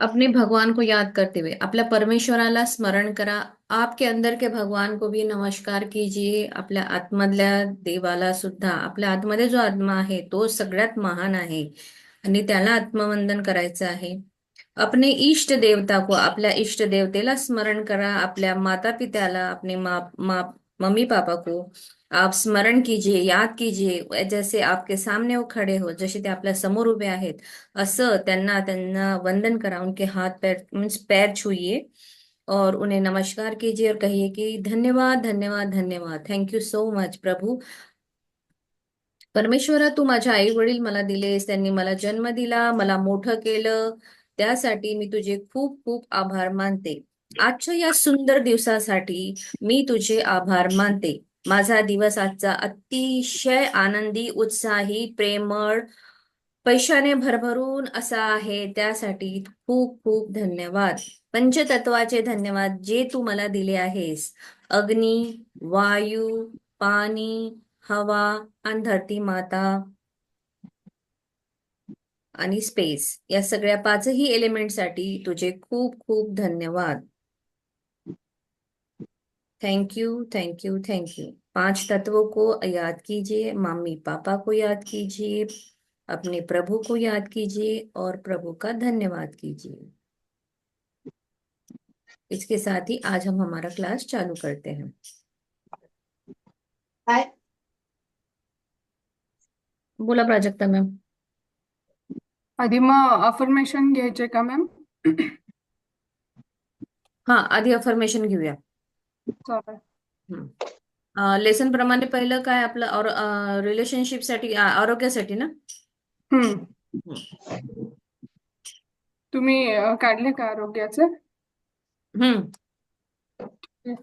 अपने भगवान को याद करते हुए आपल्या परमेश्वराला स्मरण करा आपके अंदर के भगवान को भी नमस्कार कीजिए आपल्या आतमधल्या देवाला सुद्धा आपल्या आतमध्ये जो आत्मा आहे तो सगळ्यात महान आहे. आणि त्याला आत्मवंदन करायचं आहे. अपने इष्ट देवता को आपल्या इष्ट देवतेला स्मरण करा आपल्या माता पित्याला अपने मा, मा, मम्मी पापा को आप स्मरण कीजिए, याद कीजिए जैसे आपके सामने वो खड़े हो, जसे ते आपल्या समोर उभे आहेत, असं त्यांना त्यांना वंदन करा, उनके हाथ पैर मीन्स पैर छूइए और उन्हें नमस्कार कीजिए और कहिए कि धन्यवाद धन्यवाद धन्यवाद। थैंक यू सो मच प्रभु। परमेश्वरा, तू माझ्या आई वडील मला दिलेस, त्यांनी मला जन्म दिला, मला मोठं केलं, त्यासाठी मी तुझे खूप खूप आभार मानते. आजच्या या सुंदर दिवसासाठी मी तुझे आभार मानते. माझा दिवस आजचा अतिशय आनंदी उत्साही प्रेमळ पैशाने भरभरून असा आहे. त्यासाठी खूप खूप धन्यवाद. पंचतत्वाचे धन्यवाद जे तू मला दिले आहेस. अग्नी वायू पाणी हवा आणि धरती माता आणि स्पेस या सगळ्या पाचही एलिमेंटसाठी तुझे खूप खूप धन्यवाद. Thank you you thank you you you पाँच तत्वों को याद कीजिए मम्मी पापा को याद कीजिए अपने प्रभु को याद कीजिए और प्रभु का धन्यवाद कीजिए। इसके साथ ही आज हम हमारा क्लास चालू करते हैं। बोला प्राजक्ता मॅम। आधी मग अफर्मेशन घ्यायचे का मॅम? हा आधी अफर्मेशन घेऊया। चालेल. लेसन प्रमाणे पहिलं काय आपलं रिलेशनशिपसाठी आरोग्यासाठी ना? हम्म. तुम्ही काढले का आरोग्याचे? हम्म. हे.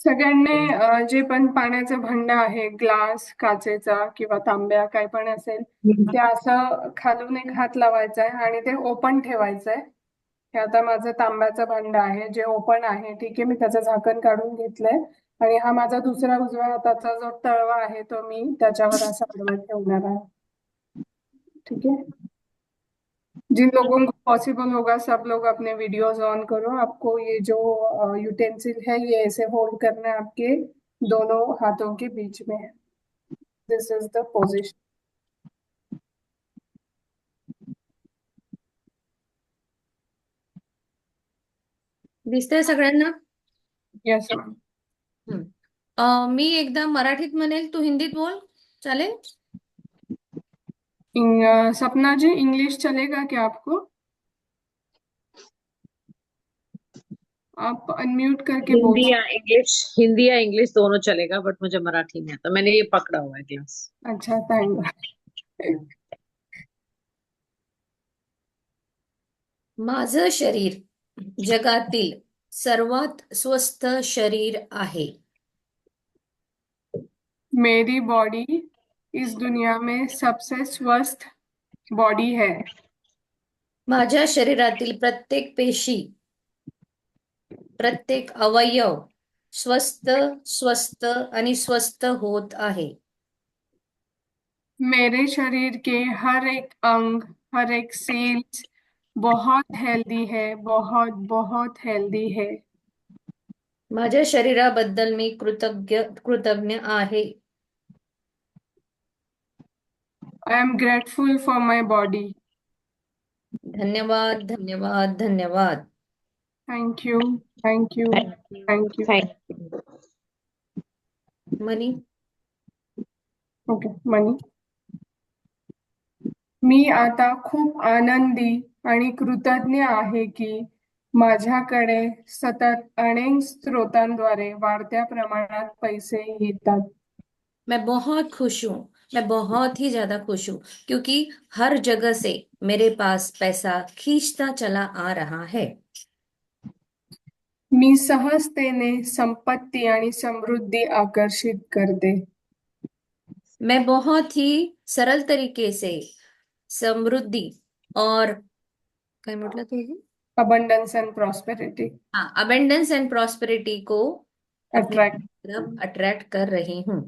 सगळ्यांनी जे पण पाण्याचं भांड आहे ग्लास काचेचा किंवा तांब्या काय पण असेल ते असं खालून एक हात लावायचा आहे आणि ते ओपन ठेवायचं आहे. हे आता माझं तांब्याचं भांड आहे, जे ओपन आहे, ठीक आहे, मी त्याचं झाकण काढून घेतलंय. आणि हा माझा दुसरा उजव्या हाताचा जो तळवा आहे तो मी त्याच्यावर असा आडवा ठेवणार आहे. ठीक है जिन लोगों को पॉसिबल होगा सब लोग अपने वीडियोस ऑन करो. आपको ये जो यूटेंसिल है, ये ऐसे होल्ड करना है आपके दोनों हाथों के बीच में दिस इज़ द पोजीशन दिसतंय सगळ्यांना? यस. अ, मी एकदा मराठीत म्हणेल तू हिंदीत बोल. चालेल? सपना जी इंग्लिश चलेगा क्या आपको? आप अनम्यूट करके हिंदी या इंग्लिश हिंदी या इंग्लिश दोनों चलेगा बट मुझे मराठी नहीं आता मैंने ये पकड़ा हुआ है क्लास अच्छा थैंक माझं शरीर. जगातील सर्वात स्वस्थ शरीर आहे. मेरी बॉडी इस दुनिया में सबसे स्वस्थ बॉडी है. माझ्या शरीरातील प्रत्येक पेशी प्रत्येक अवयव स्वस्थ स्वस्थ आणि स्वस्थ होत आहे. मेरे शरीर के हर एक अंग हर एक सेल्स बहुत हेल्दी है बहुत बहुत हेल्दी है। माझ्या शरीराबद्दल मी कृतज्ञ कृतज्ञ आहे. I am grateful for my body धन्यवाद धन्यवाद धन्यवाद. Thank you thank you thank you thank you money? Okay money. मी आता खूप आनंदी आणि कृतज्ञ आहे की माझ्याकडे सतत अनेक स्रोतांद्वारे वाढत्या प्रमाणात पैसे येतात. मैं बहुत खुश हूँ मैं बहुत ही ज़्यादा खुश हूँ क्योंकि हर जगह से मेरे पास पैसा खींचता चला आ रहा है। मी सहजतेने संपत्ती आणि समृद्धि आकर्षित करते. मैं बहुत ही सरल तरीके से समृद्धि और काय म्हटलं तू अबंडन्स अँड प्रॉस्पेरिटी हाँ अबेंडेंस एंड प्रॉस्पेरिटी को अट्रॅक्ट तरफ़ अट्रैक्ट कर रही हूँ।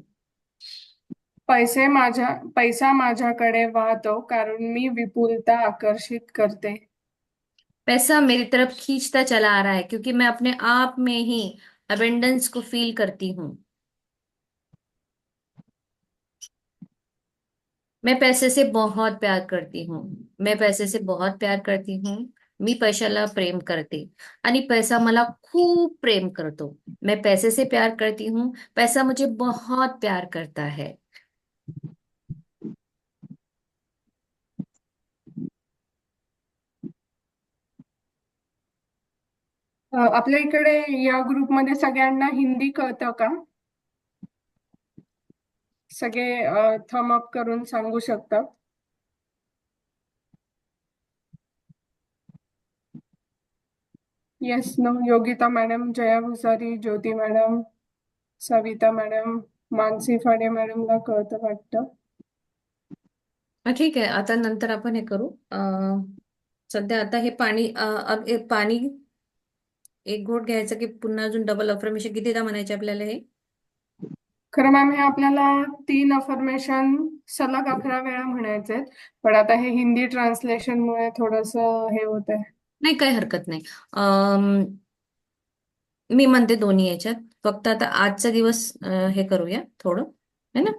पैसे माझ्या पैसा माझ्याकडे वाहतो कारण मी विपुलता आकर्षित करते. पैसा मेरी तरफ़ खींचता चला आ रहा है क्योंकि मैं अपने आप में ही अबेंडेंस को फील करती हूँ। मैं पैसे से बहुत प्यार करती हूँ। मैं पैसे से बहुत प्यार करती हूँ। मी पैशाला प्रेम करते आणि पैसा मला खूप प्रेम करतो। मैं पैसे से प्यार करती हूँ। पैसा मुझे बहुत प्यार करता है। आपल्या इकडे या ग्रुपमध्ये सगळ्यांना हिंदी कळतं का? सगळे थम अप करून सांगू शकतात. Yes no Yogita madam Jaya Bhusari Jyoti madam Savita madam Mansi Phade मॅडमला कळतं वाटतं. ठीक आहे. आता नंतर आपण हे करू. सध्या आता हे पाणी पाणी एक घोट घ्यायचं की पुन्हा अजून डबल अफर्मेशन कितीदा म्हणायचे आपल्याला हे? खरं मॅम हे आपल्याला तीन अफर्मेशन सलग अकरा वेळा म्हणायचे पण आता हे हिंदी ट्रान्सलेशन मुळे थोडस हे होत आहे नाही काही हरकत नाही. मी म्हणते दोन्ही याच्यात. फक्त आता आजचा दिवस अं, हे करूया थोडं है ना?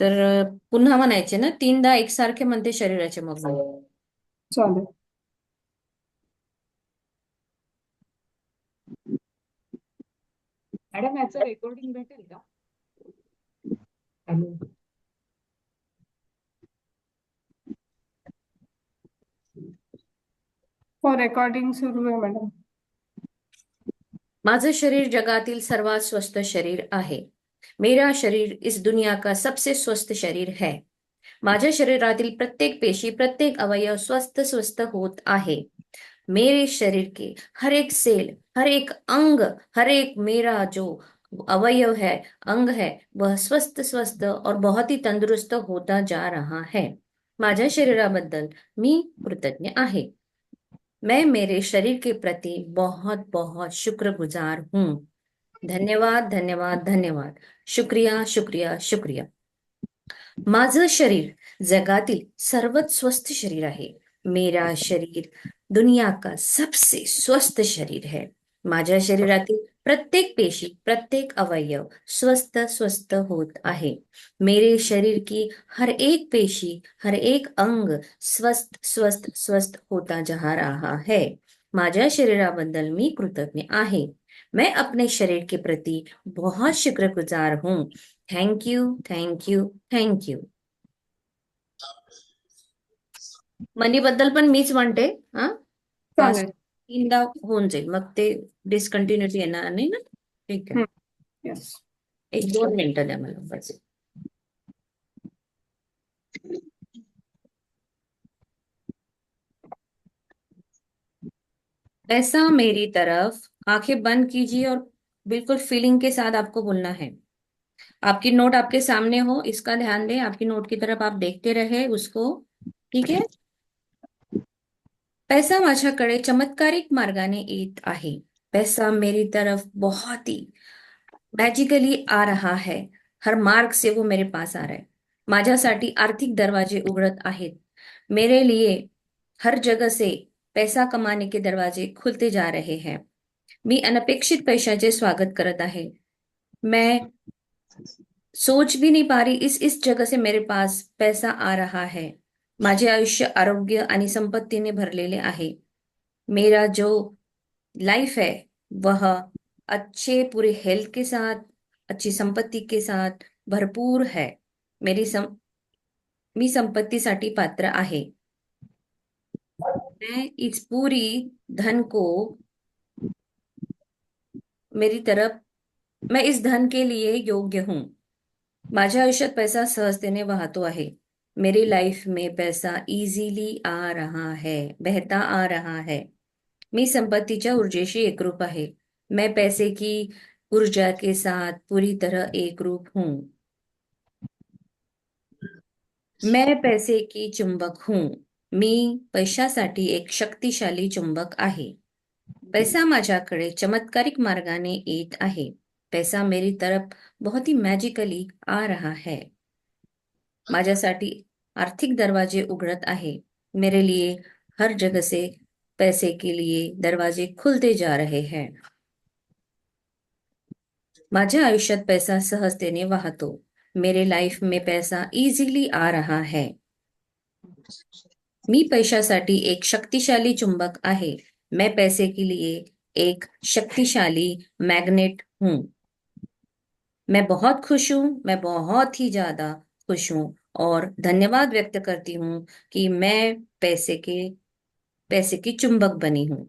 तर अं, पुन्हा म्हणायचे ना तीनदा एकसारखे म्हणते शरीराचे मग. चालेल. मॅडम याचं रेकॉर्डिंग भेटेल का? हॅलो. हो रेकॉर्डिंग सुरू आहे मॅडम. माझं शरीर जगातील सर्वात स्वस्थ शरीर आहे. मेरा शरीर इस दुनिया का सबसे स्वस्थ शरीर है. माझ्या शरीरातील प्रत्येक पेशी प्रत्येक अवयव स्वस्थ स्वस्थ होत आहे. मेरे शरीर के हर एक सेल, हर एक अंग, हर एक मेरा जो अवयव है, अंग है, वह स्वस्थ स्वस्थ और बहुत ही तंदुरुस्त होता जा रहा है। माझ्या शरीराबद्दल मी कृतज्ञ आहे. मैं मेरे शरीर के प्रति बहुत बहुत शुक्रगुजार हूँ. धन्यवाद धन्यवाद धन्यवाद. शुक्रिया शुक्रिया शुक्रिया. माझं शरीर जगातील सर्वात स्वस्थ शरीर आहे. मेरा शरीर दुनिया का सबसे स्वस्थ शरीर है। माझ्या शरीरातील प्रत्येक पेशी, प्रत्येक अवयव स्वस्थ स्वस्थ होत आहे. मेरे शरीर की हर एक पेशी, हर एक अंग स्वस्थ स्वस्थ स्वस्थ होता जा रहा है। माझ्या शरीराबद्दल मी कृतज्ञ आहे. मैं अपने शरीर के प्रति बहुत शुक्रगुजार हूँ। Thank you thank you thank you मनीबद्दल पण मीच म्हणते हा? चालेल. तीनदा होऊन जाईल. मग ते डिस्कंटिन्युटी येणार नाही ना? ठीक आहे. येस एक दोन मिनिटं द्या मला बस. ऐसा मेरी तरफ़ आँखें बंद कीजिए और बिल्कुल फीलिंग के साथ आपको बोलना है। आपकी नोट आपके सामने हो इसका ध्यान दें। आपकी नोट की तरफ़ आप देखते रहे उसको। ठीक है? पैसा माझ्याकडे चमत्कारिक मार्गाने येत आहे. पैसा मेरी तरफ़ बहुत ही मॅजिकली आ रहा है. हर मार्ग से वो मेरे पास आ रहा है. माझ्यासाठी आर्थिक दरवाजे उघडत आहेत. मेरे लिए हर जगह से पैसा कमाने के दरवाजे खुलते जा रहे हैं. मी अनपेक्षित पैशाचे स्वागत करत आहे. मैं सोच भी नहीं पा रही इस इस जगह से मेरे पास पैसा आ रहा है. माझे आयुष्य आरोग्य आणि संपत्तीने भरलेले आहे. मेरा जो लाइफ है, वह अच्छे पूरे हेल्थ के साथ, अच्छी संपत्ति के साथ भरपूर है. मेरी सम मी संपत्ति संपत्तीसाठी पात्र आहे. मैं इस पूरी धन को मेरी तरफ़, मैं इस धन के लिए योग्य हूँ. माझ्या आयुष्यात पैसा सहजतेने वाहतो आहे. मेरी लाइफ में पैसा इजीली आ रहा है, बहता आ रहा है। मी संपत्तीच्या ऊर्जेशी एकरूप आहे. मैं पैसे की ऊर्जा के साथ पूरी तरह एकरूप हूँ. मैं पैसे की चुंबक हूँ. मी पैशासाठी एक शक्तिशाली चुंबक आहे. पैसा माझ्याकडे चमत्कारिक मार्गाने येत आहे. पैसा मेरी तरफ़ बहुत ही मैजिकली आ रहा है. माझ्यासाठी आर्थिक दरवाजे उघडत आहे. मेरे लिए हर जगह से पैसे के लिए दरवाजे खुलते जा रहे हैं. माझ्या आयुष्यात पैसा सहजतेने वाहतो. मेरे लाइफ में पैसा इझिली आ रहा है. मी पैशासाठी एक शक्तिशाली चुंबक आहे. मैं पैसे के लिए एक शक्तिशाली मैग्नेट हूँ. मैं बहुत खुश हूँ, मैं बहुत ही ज़्यादा खुश हूँ. और धन्यवाद व्यक्त करती हूँ कि मैं पैसे के, पैसे की चुंबक बनी हूँ।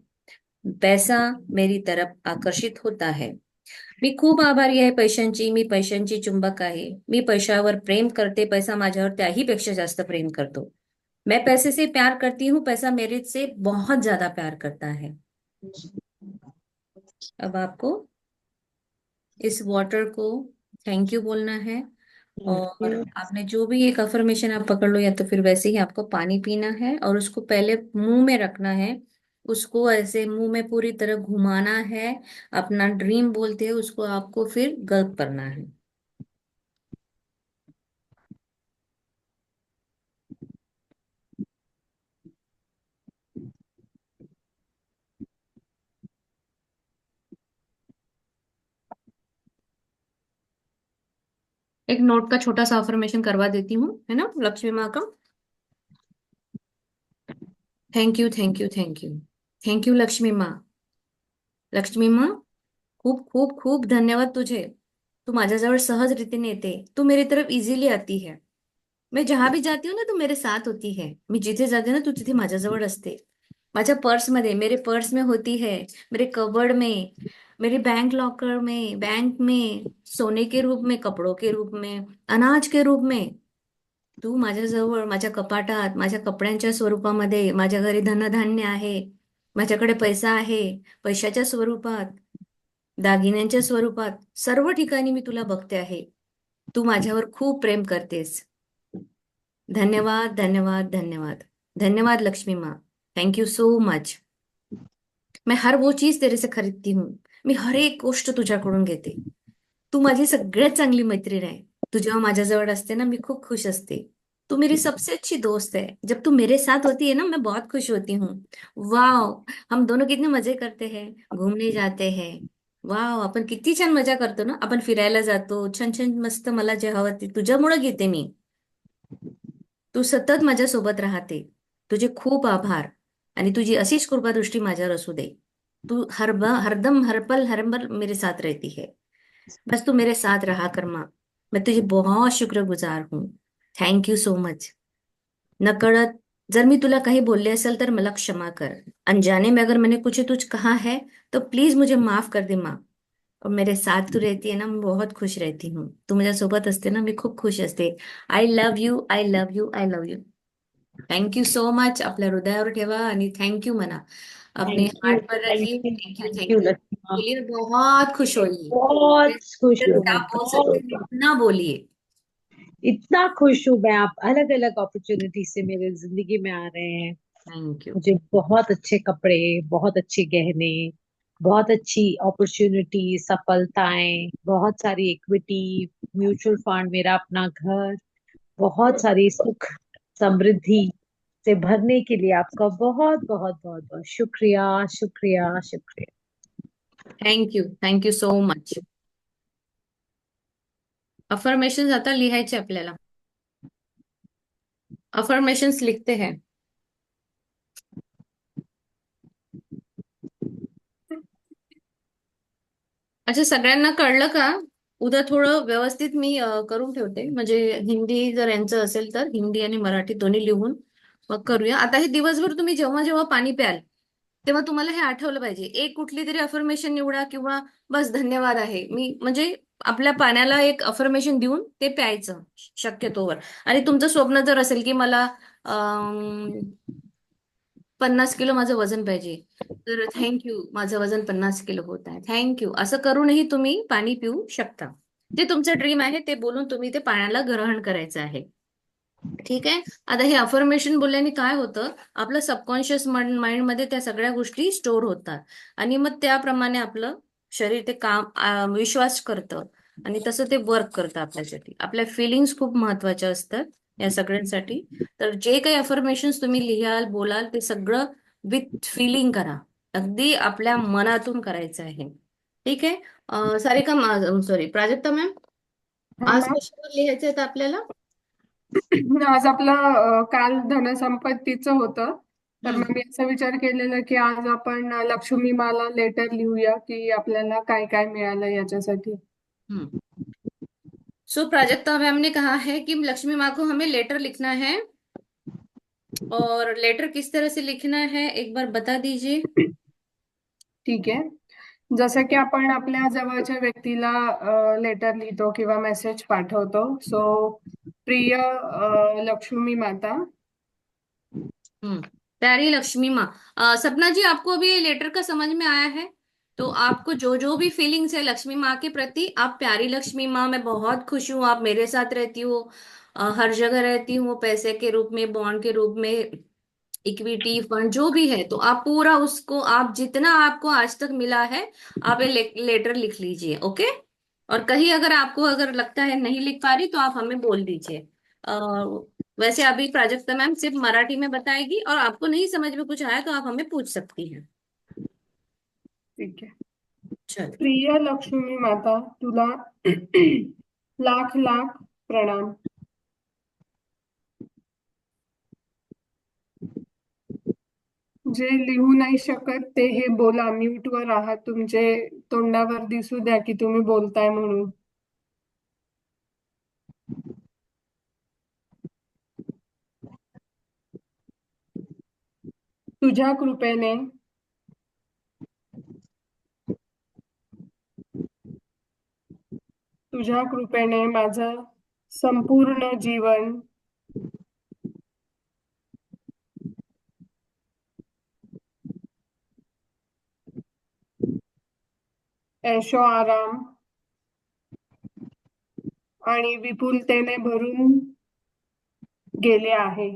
पैसा मेरी तरफ़ आकर्षित होता है। मी खूप आभारी आहे, पैशांची, मी पैशांची चुंबक आहे। मी पैशावर प्रेम करते, पैसा माझ्यावर त्याही पेक्षा जास्त प्रेम करतो। मैं पैसे से प्यार करती हूँ, पैसा मेरे से बहुत ज़्यादा प्यार करता है। अब आपको इस वाटर को थैंक यू बोलना है। और आपने जो भी एक अफर्मेशन आप पकड़ लो या तो फिर वैसे ही आपको पानी पीना है और उसको पहले मुँह में रखना है, उसको ऐसे मुँह में पूरी तरह घुमाना है, अपना ड्रीम बोलते हैं, उसको आपको फिर गल्प करना है। एक नोट का छोटा सा अफर्मेशन करवा देती हूँ, है ना? लक्ष्मी माँ का। Thank you thank you thank you thank you Lakshmi माँ। लक्ष्मी माँ खूप खूप खूप धन्यवाद तुझे। तू माझ्याजवळ सहज रीतीने येते तू मेरी तरफ़ इझिली आती है। मैं जहाँ भी जाती हूँ ना, तू मेरे साथ होती है। मी जिथे जाते ना, तू तिथे माझ्याजवळ असते। माझ्या पर्स मध्ये, मेरे पर्स में होती है। मेरे कबर्ड में मेरे बैंक लॉकर में बैंक में सोने के रूप में कपड़ों के रूप में अनाज के रूप में तू माझ्याजवळ माझ्या कपाटात माझ्या कपड्यांच्या स्वरूपामध्ये माझ्या घरी धनधान्य आहे माझ्याकडे पैसा आहे पैशाच्या स्वरूपात दागिन्यांच्या स्वरूपात सर्व ठिकाणी मी तुला बघते आहे. तू माझ्यावर खूप प्रेम करतेस. धन्यवाद धन्यवाद धन्यवाद. धन्यवाद लक्ष्मी माँ थैंक यू सो मच मैं हर वो चीज तेरे से खरीदती हूँ. मी हर एक गोष्ट तुझ्याकडून घेते. तू माझी सगळ्यात चांगली मैत्रीण आहे. तू जेव्हा माझ्याजवळ असते ना मी खूप खुश असते. तू मेरी सबसे अच्छी दोस्त है जब तू मेरे साथ होती है ना मैं बहुत खुश होती हूँ. वाव! हम दोनों कितने मजे करते हैं. घूमने जाते हैं. वाव! आपण किती छान मजा करतो ना. आपण फिरायला जातो. छान छान मस्त मला जे हवं ते तुझ्यामुळं घेते मी. तू सतत माझ्यासोबत राहते. तुझे खूप आभार. आणि तुझी अशीच कृपादृष्टी माझ्यावर असू दे. तू हर हरदम हर पल हर पल मेरे साथ रहती है। बस तू मेरे साथ रहा कर माँ। मैं तुझे बहुत शुक्रगुजार हूँ। थैंक यू सो मच नकळत जर मी तुला काही बोलले असेल तर मला क्षमा कर। अनजाने में अगर मैंने कुछ तुझ कहा है तो प्लीज़ मुझे माफ़ कर दे माँ। और मेरे साथ तू रहती है ना, मैं बहुत खुश रहती हूँ। तू माझ्या सोबत असते ना, मी खूप खुश असते I love you I love you I love you thank you so much आपल्या हृदयावर ठेवा। आणि थँक्यू म्हणा अपने हार्ट पर रखिए। थैंक यू थैंक यू बोलिए बहुत खुश होइए। बहुत खुश हैं। इतना बोलिए। इतना खुश हूँ मैं। आप अलग अलग अपॉर्चुनिटी से मेरे ज़िंदगी में आ रहे हैं। थैंक यू मुझे बहुत अच्छे कपड़े बहुत अच्छे गहने बहुत अच्छी अपॉर्चुनिटी सफलताएँ बहुत सारी इक्विटी म्यूचुअल फंड मेरा अपना घर बहुत सारी सुख समृद्धि। से भरने के लिए आपका बहुत बहुत बहुत बहुत शुक्रिया शुक्रिया शुक्रिया। Thank you thank you so much affirmation आता लिहायचे आपल्याला. अफर्मेशन्स लिखते हैं. अच्छा सगळ्यांना कळलं का? उद्या थोडं व्यवस्थित मी करून ठेवते. म्हणजे हिंदी जर यांचं असेल तर हिंदी आणि मराठी दोन्ही लिहून मग करूया. आता हे दिवसभर तुम्ही जेव्हा जेव्हा पाणी प्याल तेव्हा तुम्हाला हे आठवलं पाहिजे. एक कुठली तरी अफर्मेशन निवडा किंवा बस धन्यवाद आहे. मी म्हणजे आपल्या पाण्याला एक अफर्मेशन देऊन ते प्यायचं शक्यतोवर. आणि तुमचं स्वप्न जर असेल की मला पन्नास किलो माझं वजन पाहिजे तर थँक्यू माझं वजन पन्नास किलो होत आहे. थँक्यू असं करूनही तुम्ही पाणी पिऊ शकता. ते तुमचं ड्रीम आहे ते बोलून तुम्ही ते पाण्याला ग्रहण करायचं आहे. ठीक आहे? आता हे अफर्मेशन बोलल्याने काय होतं? आपलं सबकॉन्शियस माइंडमध्ये त्या सगळ्या गोष्टी स्टोअर होतात. आणि मग त्याप्रमाणे आपलं शरीर ते काम विश्वास करतं. आणि तसं ते वर्क करतं आपल्यासाठी. आपल्या फिलिंग्स खूप महत्त्वाच्या असतात या सगळ्यांसाठी. तर जे काही अफर्मेशन्स तुम्ही लिहाल बोलाल ते सगळं विथ फिलिंग करा. अगदी आपल्या मनातून करायचं आहे. ठीक आहे? सारिका सॉरी प्राजक्ता मॅम आज कशावर लिहायचं आहे आपल्याला? आज आपलं काल धनसंपत्तीचं होतं. तर हम्म. मग मी असा विचार केलेला की आज आपण लक्ष्मी माला लेटर लिहूया की आपल्याला काय काय मिळालं याच्यासाठी? हम्म. सो प्राजक्ता मैम ने कहा है कि लक्ष्मी माँ को हमें लेटर लिखना है. और लेटर किस तरह से लिखना है एक बार बता दीजिए. ठीक आहे जसं की जवळच्या व्यक्तीला लेटर लिहितो किंवा मेसेज पाठवतो. सो प्रिय लक्ष्मी माता. हम्म. प्यारी लक्ष्मी माँ. सपना जी, आपको अभी लेटर का समझ में आया है? तो आपको जो जो भी फीलिंग्स है लक्ष्मी माँ के प्रति, आप प्यारी लक्ष्मी माँ, मैं बहुत खुश हूँ, आप मेरे साथ रहती हो हर जगह रहती हूँ, पैसे के रूप में बॉन्ड के रूप में इक्विटी फंड जो भी है तो आप पूरा उसको आप जितना आपको आज तक मिला है आप ये ले, लेटर लिख लीजिए ओके और कहीं अगर आपको अगर लगता है नहीं लिख पा रही तो आप हमें बोल दीजिए। वैसे अभी प्राजक्ता मैम सिर्फ़ मराठी में बताएगी और आपको नहीं समझ में कुछ आया तो आप हमें पूछ सकती हैं। ठीक है। प्रिय लक्ष्मी माता तुला लाख लाख प्रणाम। जे लिहू नाही शकत ते हे बोला. म्यूट वर आहात तुमचे तोंडावर दिसू द्या की तुम्ही बोलताय म्हणून. तुझ्या कृपेने. तुझ्या कृपेने माझं संपूर्ण जीवन आराम आणि विपुलतेने भरून गेले आहे.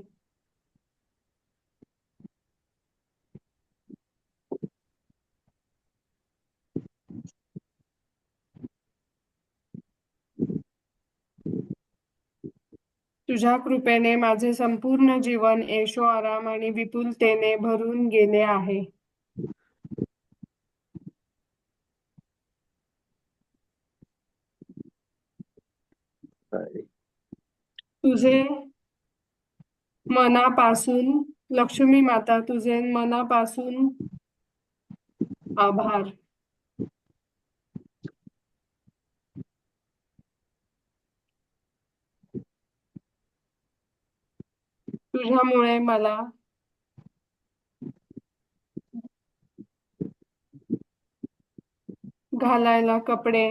तुझ्या कृपेने माझे संपूर्ण जीवन ऐशो आराम आणि विपुलतेने भरून गेले आहे. तुझे मनापासून लक्ष्मी माता तुझे मनापासून आभार. तुझ्यामुळे मला घालायला कपडे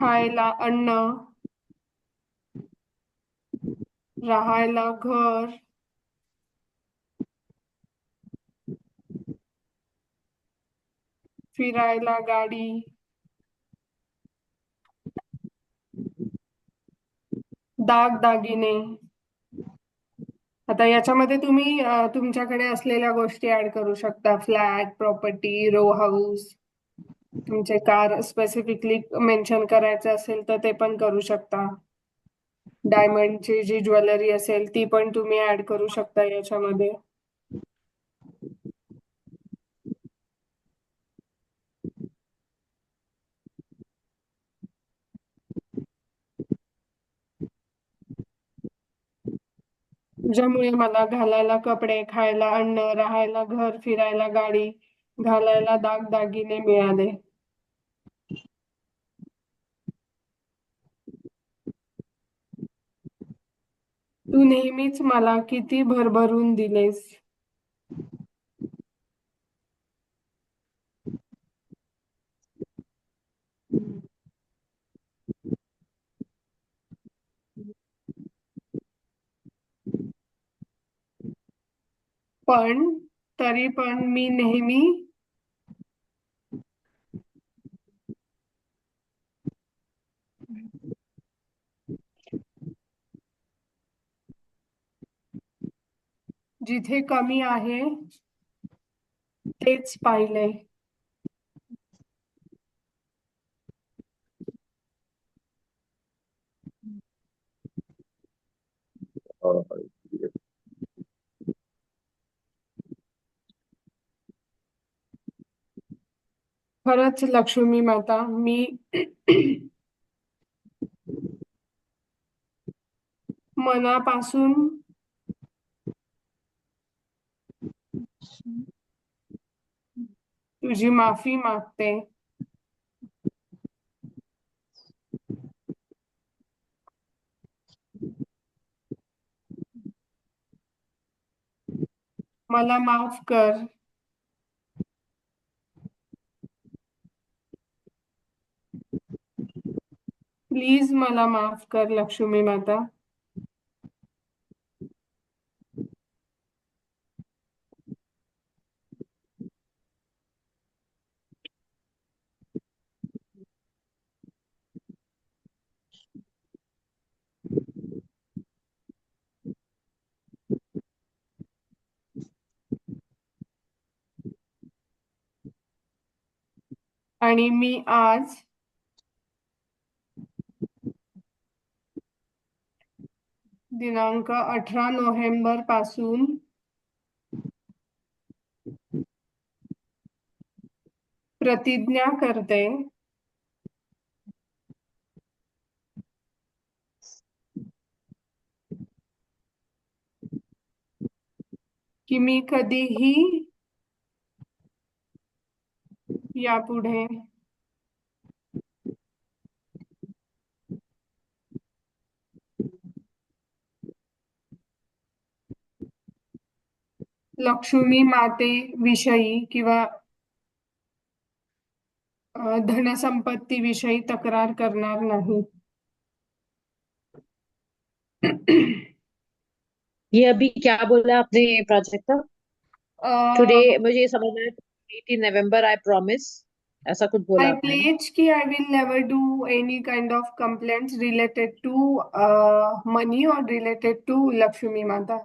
खायला अन्न राहायला घर फिरायला गाडी दागदागिने. आता याच्यामध्ये तुम्ही तुमच्याकडे असलेल्या गोष्टी ऍड करू शकता. फ्लॅट प्रॉपर्टी रो हाऊस तुमचे कार स्पेसिफिकली मेन्शन करायचं असेल तर ते पण करू शकता. डायमंडची जी ज्वेलरी असेल ती पण तुम्ही ऍड करू शकता याच्यामध्ये. ज्यामुळे मला घालायला कपडे खायला अन्न राहायला घर फिरायला गाडी घालायला दागदागिने मिळाले. तू नेहमीच मला किती भरभरून दिलेस. पण तरी पण मी नेहमी जिथे कमी आहे तेच पाहिले. खरंच लक्ष्मी माता मी मनापासून तुझी माफ़ी मागते मला माफ़ कर। प्लीज़ मला माफ़ कर लक्ष्मी माता। आणि मी आज दिनांक अठरा नोव्हेंबरपासून प्रतिज्ञा करते. की मी कधीही भी आप उड़े लक्ष्मी माते विषयी किंवा धनसंपत्ती विषयी तक्रार करणार नाही. ये अभी क्या बोला आपने प्रोजेक्ट का टुडे मुझे समझ में 18 November, I promise. ऐसा कुछ बोला I pledge कि I will never do any kind of complaints related to uh, money or related to Lakshmi Mata.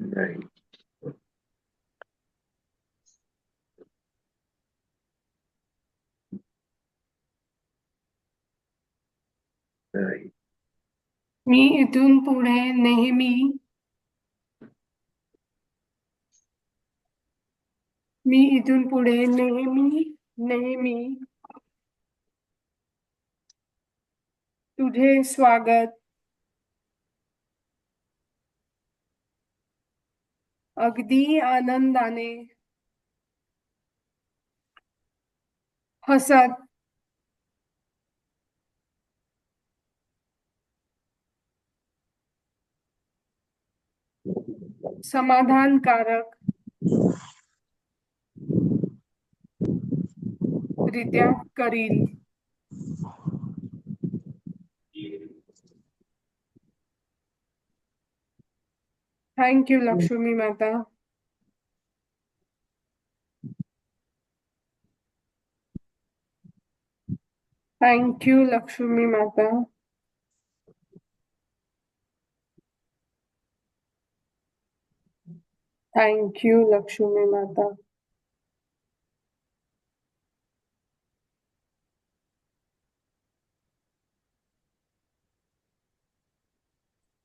नहीं। नहीं। मी इथून पुढे नेहमी मी इथून पुढे नेहमी नेहमी. तुझे स्वागत. अगदी आनंदाने. हसत. समाधानकारक. रित्या करील। थैंक यू लक्ष्मी माता थैंक यू लक्ष्मी माता थैंक यू लक्ष्मी माता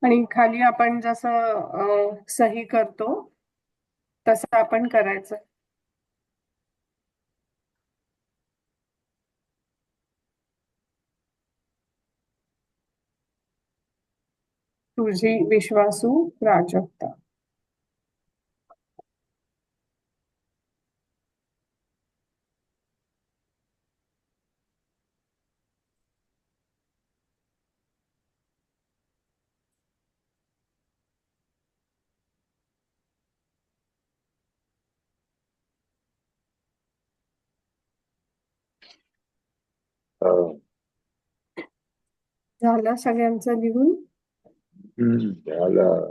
आणि खाली आपण जसं सही करतो तसं आपण करायचं. तुझी विश्वासू प्राजक्ता. झालं सगळ्यांचं लिहून झालं.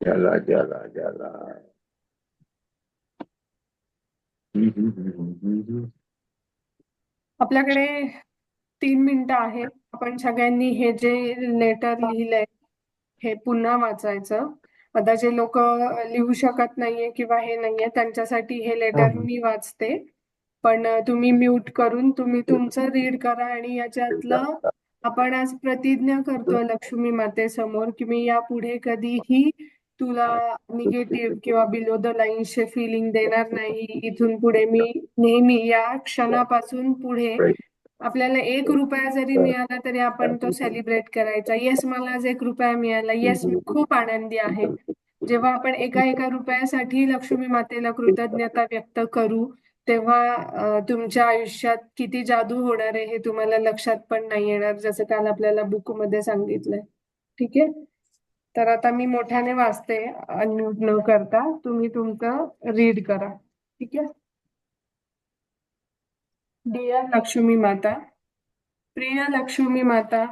झाला झाला झाला. आपल्याकडे तीन मिनिटं आहेत. आपण सगळ्यांनी हे जे लेटर लिहिलंय हे पुन्हा वाचायचं. आता जे लोक लिहू शकत नाहीये किंवा हे नाहीये त्यांच्यासाठी हे लेटर मी वाचते. पण तुम्ही म्यूट करून तुम्ही तुमचं रीड करा आणि याच्यातलं आपण आज प्रतिज्ञा करतोय लक्ष्मी मातेसमोर की मी यापुढे कधीही तुला निगेटिव्ह किंवा बिलो द लाईनचे फिलिंग देणार नाही. इथून पुढे मी नेहमी या क्षणापासून पुढे आपल्याला एक रुपया जरी मिळाला तरी आपण तो सेलिब्रेट करायचा. येस मला आज एक रुपया मिळाला. येस मी खूप आनंदी आहे. जेव्हा आपण एका एका रुपयासाठी लक्ष्मी मातेला कृतज्ञता व्यक्त करू तेव्हा तुमच्या आयुष्यात किती जादू होणार आहे हे तुम्हाला लक्षात पण नाही येणार जसं काल आपल्याला बुकमध्ये सांगितलंय. ठीक आहे? तर आता मी मोठ्याने वाचते अनम्यूट न करता. तुम्ही तुमचं रीड करा. ठीक आहे? डिअर लक्ष्मी माता प्रिय लक्ष्मी माता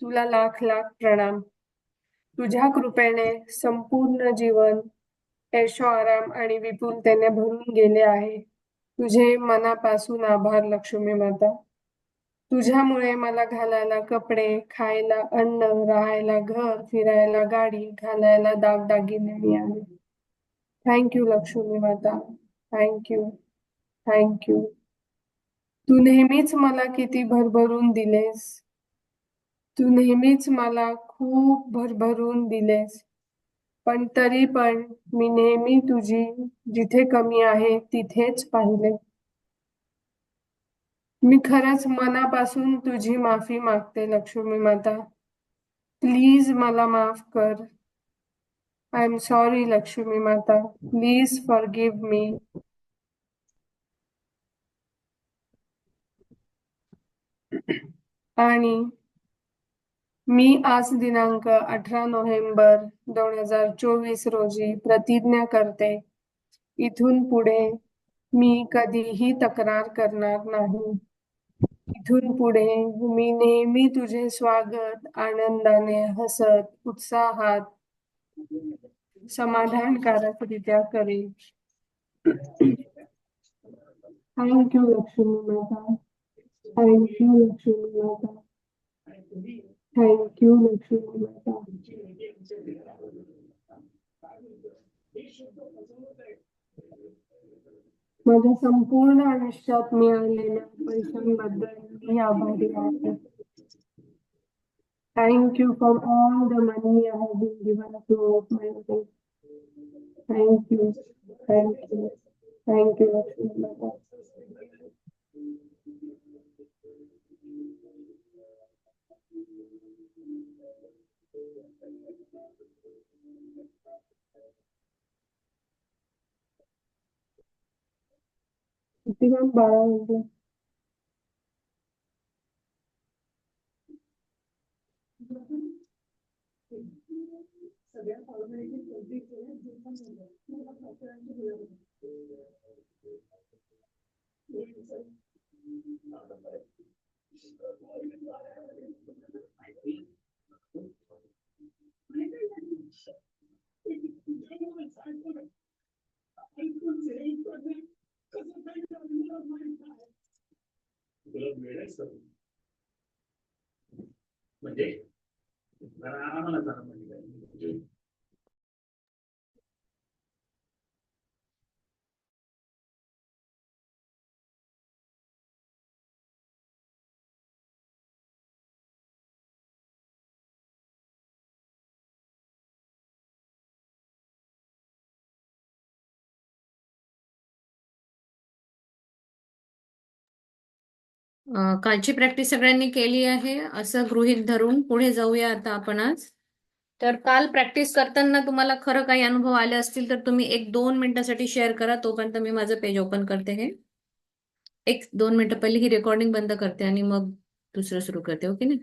तुला लाख लाख प्रणाम. तुझ्या कृपेने संपूर्ण जीवन ऐशो आराम आणि विपुलतेने भरून गेले आहे. तुझे मनापासून आभार लक्ष्मी माता. तुझ्यामुळे मला घालायला कपडे खायला अन्न राहायला घर फिरायला गाडी घालायला दागदागिने मिळाले. थँक्यू लक्ष्मी माता. थँक्यू थँक्यू तू नेहमीच मला किती भरभरून दिलेस. तू नेहमीच मला खूप भरभरून दिलेस. पण तरी पण मी नेहमी तुझी जिथे कमी आहे तिथेच पाहिले. मी खरंच मनापासून तुझी माफी मागते लक्ष्मी माता. प्लीज मला माफ कर. आय एम सॉरी लक्ष्मी माता. प्लीज फॉरगिव्ह मी आणि मी आज दिनांक अठरा नोव्हेंबर दोन हज़ार चोवीस रोजी प्रतिज्ञा करते. इथून पुढे मी कधीही तक्रार करणार नाही. इथून पुढे मी नेहमी तुझे स्वागत आनंदाने हसत उत्साहात समाधानकारकरित्या करेन. थँक्यू लक्ष्मी माता थँक्यू लक्ष्मी माता थँक्यू लक्ष्मी माता माझ्या संपूर्ण आयुष्यात मिळालेल्या पैशांबद्दल मी आभारी आहे thank you for all the money I have been given to of my life thank you thank you thank you Lakshmi माता किती पण बाळा म्हणजे म्हणजे जरा आम्हाला जरा म्हणजे? कालची प्रॅक्टिस सगळ्यांनी केली आहे असं गृहीत धरून पुढे जाऊया आता आपण आज. तर काल प्रॅक्टिस करताना तुम्हाला खरं काही अनुभव आले असतील तर तुम्ही एक दोन मिनिटासाठी शेअर करा तोपर्यंत मी माझं पेज ओपन करते हे. एक दोन मिनिटं पहिले ही रेकॉर्डिंग बंद करते आणि मग दुसरं सुरू करते ओके ना?